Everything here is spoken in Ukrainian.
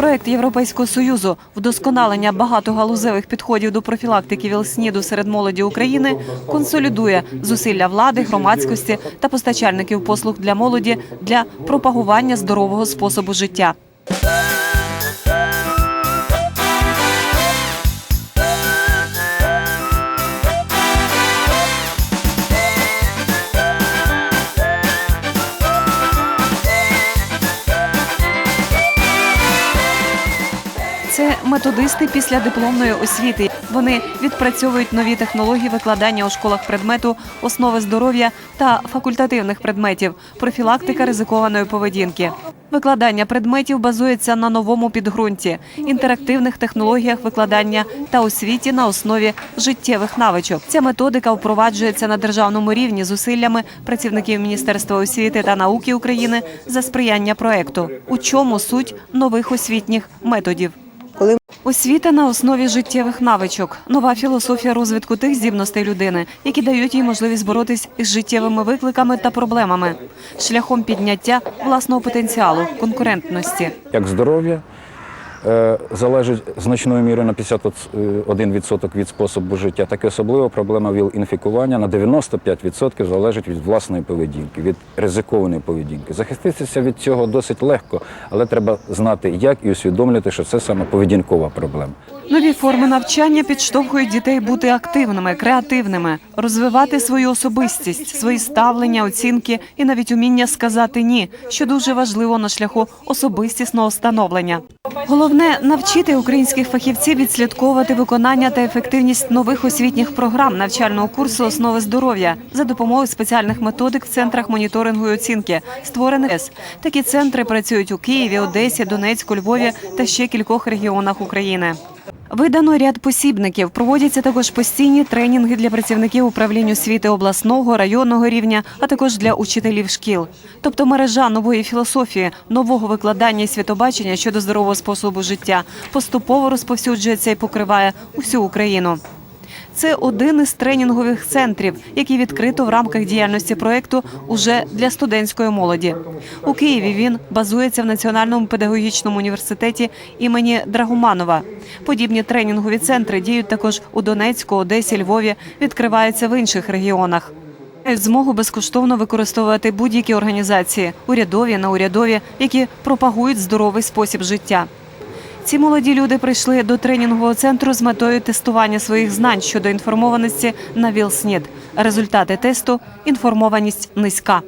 Проект Європейського союзу вдосконалення багатогалузевих підходів до профілактики ВІЛ-СНІДу серед молоді України консолідує зусилля влади, громадськості та постачальників послуг для молоді для пропагування здорового способу життя. Це методисти після дипломної освіти. Вони відпрацьовують нові технології викладання у школах предмету основи здоров'я та факультативних предметів, профілактика ризикованої поведінки. Викладання предметів базується на новому підґрунті, інтерактивних технологіях викладання та освіті на основі життєвих навичок. Ця методика впроваджується на державному рівні зусиллями працівників Міністерства освіти та науки України за сприяння проекту. У чому суть нових освітніх методів? Освіта на основі життєвих навичок, нова філософія розвитку тих здібностей людини, які дають їй можливість боротись із життєвими викликами та проблемами, шляхом підняття власного потенціалу, конкурентності. як здоров'я залежить значною мірою на 51% від способу життя, так і особливо проблема ВІЛ-інфікування на 95% залежить від власної поведінки, від ризикованої поведінки. Захиститися від цього досить легко, але треба знати, як і усвідомлювати, що це саме поведінкова проблема. Нові форми навчання підштовхують дітей бути активними, креативними, розвивати свою особистість, свої ставлення, оцінки і навіть уміння сказати ні, що дуже важливо на шляху особистісного становлення. Головне навчити українських фахівців відслідковувати виконання та ефективність нових освітніх програм навчального курсу основи здоров'я за допомогою спеціальних методик в центрах моніторингу і оцінки, створених ЕС. Такі центри працюють у Києві, Одесі, Донецьку, Львові та ще кількох регіонах України. Видано ряд посібників. Проводяться також постійні тренінги для працівників управління освіти обласного, районного рівня, а також для учителів шкіл. Тобто мережа нової філософії, нового викладання і світобачення щодо здорового способу життя поступово розповсюджується і покриває усю Україну. Це один із тренінгових центрів, який відкрито в рамках діяльності проєкту уже для студентської молоді. У Києві він базується в Національному педагогічному університеті імені Драгоманова. Подібні тренінгові центри діють також у Донецьку, Одесі, Львові, відкриваються в інших регіонах. Мають змогу безкоштовно використовувати будь-які організації, урядові, неурядові, які пропагують здоровий спосіб життя. Ці молоді люди прийшли до тренінгового центру з метою тестування своїх знань щодо інформованості на ВІЛ-СНІД. Результати тесту інформованість низька.